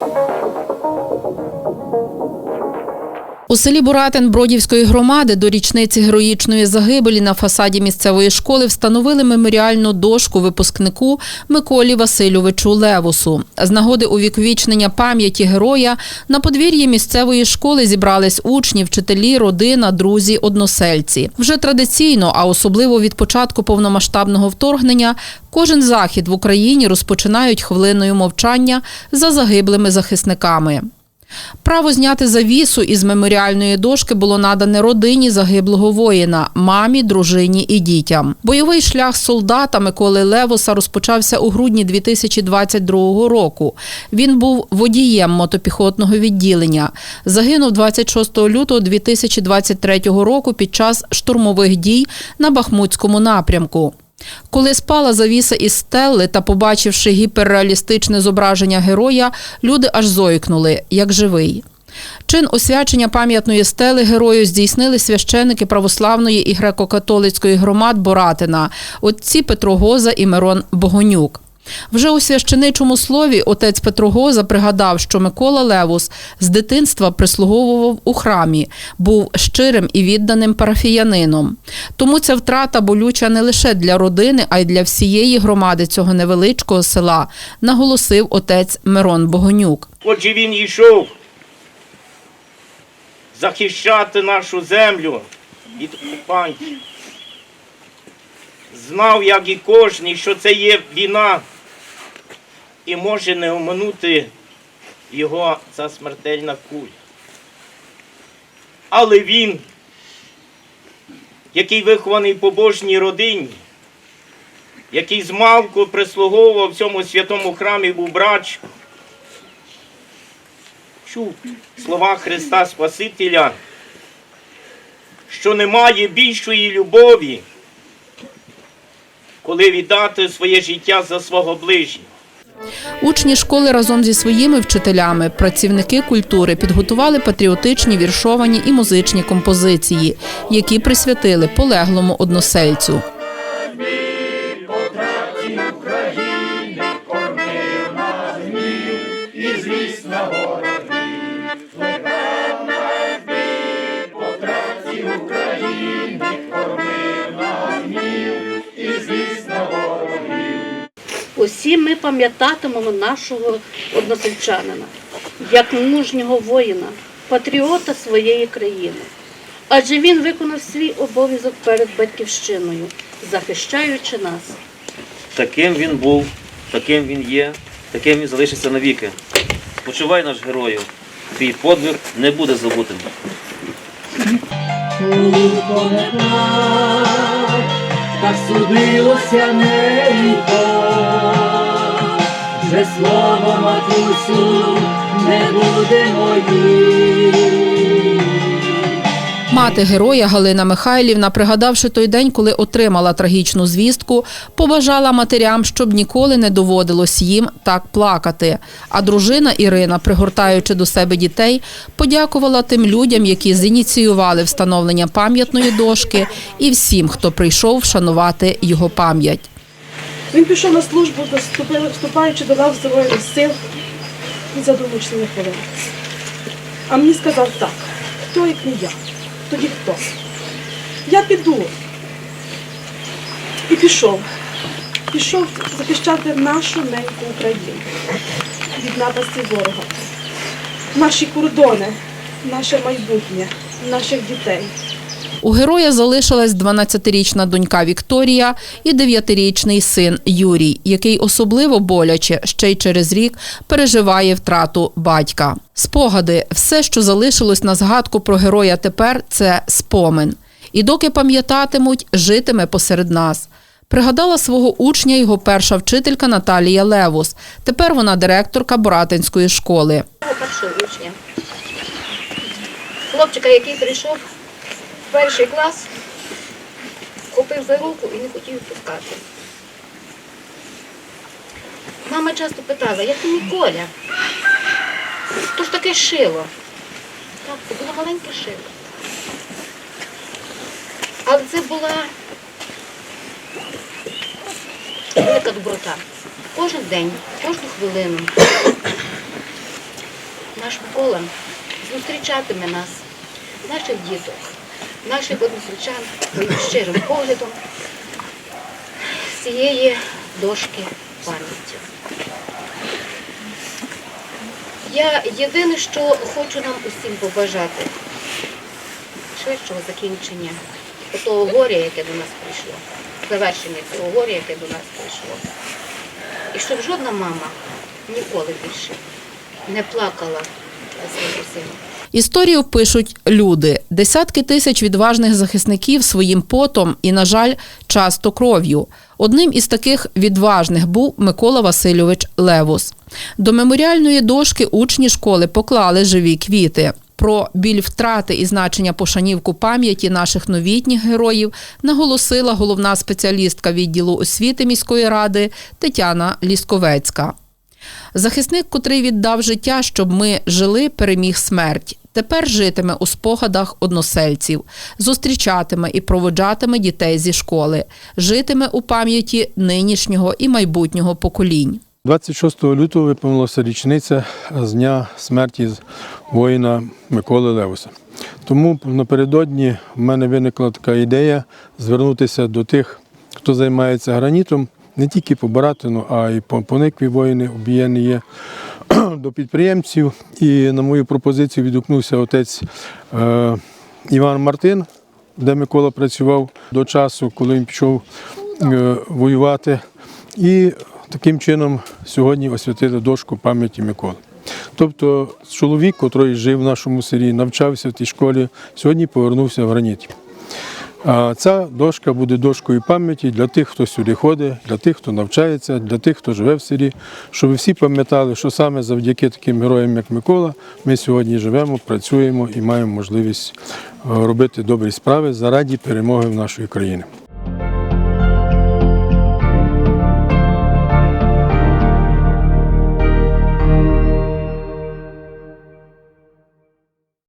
you. У селі Буратин Бродівської громади до річниці героїчної загибелі на фасаді місцевої школи встановили меморіальну дошку випускнику Миколі Васильовичу Левусу. З нагоди увіковічнення пам'яті героя на подвір'ї місцевої школи зібрались учні, вчителі, родина, друзі, односельці. Вже традиційно, а особливо від початку повномасштабного вторгнення, кожен захід в Україні розпочинають хвилиною мовчання за загиблими захисниками. Право зняти завісу із меморіальної дошки було надане родині загиблого воїна, мамі, дружині і дітям. Бойовий шлях солдата Миколи Левоса розпочався у грудні 2022 року. Він був водієм мотопіхотного відділення. Загинув 26 лютого 2023 року під час штурмових дій на Бахмутському напрямку. Коли спала завіса із стелли та побачивши гіперреалістичне зображення героя, люди аж зойкнули, як живий. Чин освячення пам'ятної стели герою здійснили священики православної і греко-католицької громад Боратина, отці Петро Гоза і Мирон Богонюк. Вже у священичому слові отець Петро Гоза пригадав, що Микола Левус з дитинства прислуговував у храмі, був щирим і відданим парафіянином. Тому ця втрата болюча не лише для родини, а й для всієї громади цього невеличкого села, наголосив отець Мирон Богонюк. Отже, він йшов захищати нашу землю від окупантів. Знав, як і кожний, що це є війна, і може не оминути його ця смертельна куля. Але він, який вихований в побожній родині, який змалку прислуговував в цьому святому храмі був брачком, чув слова Христа Спасителя, що немає більшої любові, коли віддати своє життя за свого ближнього. Учні школи разом зі своїми вчителями, працівники культури підготували патріотичні віршовані і музичні композиції, які присвятили полеглому односельцю. Усі ми пам'ятатимемо нашого односельчанина як мужнього воїна, патріота своєї країни. Адже він виконав свій обов'язок перед батьківщиною, захищаючи нас. Таким він був, таким він є, таким він залишиться навіки. Почувай наш герою, твій подвиг не буде забутим. Не так, так судилося не так. Вже слово матусю не буде моїм. Мати героя Галина Михайлівна, пригадавши той день, коли отримала трагічну звістку, побажала матерям, щоб ніколи не доводилось їм так плакати. А дружина Ірина, пригортаючи до себе дітей, подякувала тим людям, які зініціювали встановлення пам'ятної дошки, і всім, хто прийшов вшанувати його пам'ять. Він пішов на службу, вступаючи до лав Збройних сил, він задумався не хвилинувся. А мені сказав так, хто як не я, тоді хто? Я піду. І пішов. Пішов захищати нашу неньку Україну від напасті ворога. Наші кордони, наше майбутнє, наших дітей. У героя залишилась 12-річна донька Вікторія і 9-річний син Юрій, який особливо боляче ще й через рік переживає втрату батька. Спогади, все, що залишилось на згадку про героя тепер, це спомин. І доки пам'ятатимуть, житиме посеред нас. Пригадала свого учня його перша вчителька Наталія Левус. Тепер вона директорка Боратинської школи. Першого учня. Хлопчика, який прийшов перший клас, купив за руку і не хотів відпускати. Мама часто питала, як ти Коля? То ж таке шило. Так, це було маленьке шило. Але це була велика доброта. Кожен день, кожну хвилину наш Микола зустрічатиме нас, наших діток, наших односельчан своїм щирим поглядом з цієї дошки пам'яті. Я єдине, що хочу нам усім побажати швидшого закінчення того горя, яке до нас прийшло, завершення цього горя, яке до нас прийшло. І щоб жодна мама ніколи більше не плакала за свого сина. Історію пишуть люди, десятки тисяч відважних захисників своїм потом і, на жаль, часто кров'ю. Одним із таких відважних був Микола Васильович Левус. До меморіальної дошки учні школи поклали живі квіти. Про біль втрати і значення пошанівку пам'яті наших новітніх героїв наголосила головна спеціалістка відділу освіти міської ради Тетяна Лісковецька. Захисник, котрий віддав життя, щоб ми жили, переміг смерть. Тепер житиме у спогадах односельців, зустрічатиме і проводжатиме дітей зі школи, житиме у пам'яті нинішнього і майбутнього поколінь. 26 лютого виповнилася річниця з дня смерті воїна Миколи Левуса. Тому напередодні в мене виникла така ідея звернутися до тих, хто займається гранітом, не тільки по Баратину, а й по Поникві воїни обієнні є, до підприємців. І на мою пропозицію відгукнувся отець е, Іван Мартин, де Микола працював до часу, коли він пішов е, воювати. І таким чином сьогодні освятили дошку пам'яті Миколи. Тобто чоловік, який жив в нашому селі, навчався в тій школі, сьогодні повернувся в граніті. А ця дошка буде дошкою пам'яті для тих, хто сюди ходить, для тих, хто навчається, для тих, хто живе в селі, щоб всі пам'ятали, що саме завдяки таким героям, як Микола, ми сьогодні живемо, працюємо і маємо можливість е, робити добрі справи заради перемоги в нашої країни.